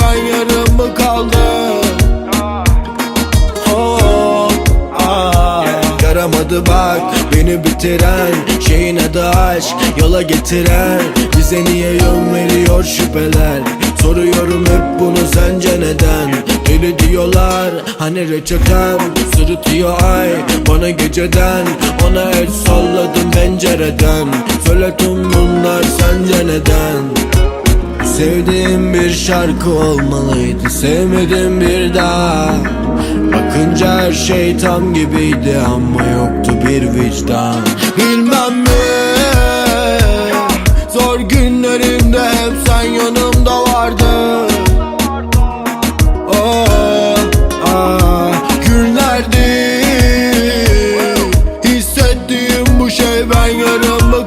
ben yarım mı kaldım? Oh, Yaramadı bak beni bitiren Şeyin adı aşk yola getiren. Bize niye yön veriyor şüpheler? Soruyorum hep bunu sence neden? Deli diyorlar hani reçetem Sırıtıyor ay. Bana geceden Ona el salladım pencereden. Söyle tüm bunlar sence neden Sevdiğim bir şarkı olmalıydı Sevmedim bir daha. Bakınca her şey tam gibiydi Ama yoktu bir vicdan. Bilmem mi? Zor günlerimde hep sen yanımda vardın. Oh, ah, günlerdi Hissettiğim bu şey ben yarım mı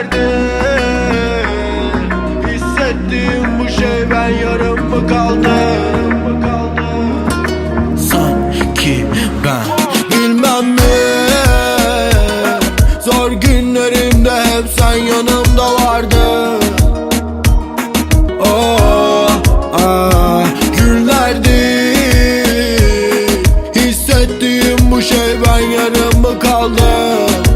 Günlerde Hissettiğim bu şey ben yarım mı kaldım? Sanki ben Bilmem mi? Zor günlerimde hep sen yanımda vardın. Oh, ah, günlerdi. Hissettiğim bu şey ben yarım mı kaldım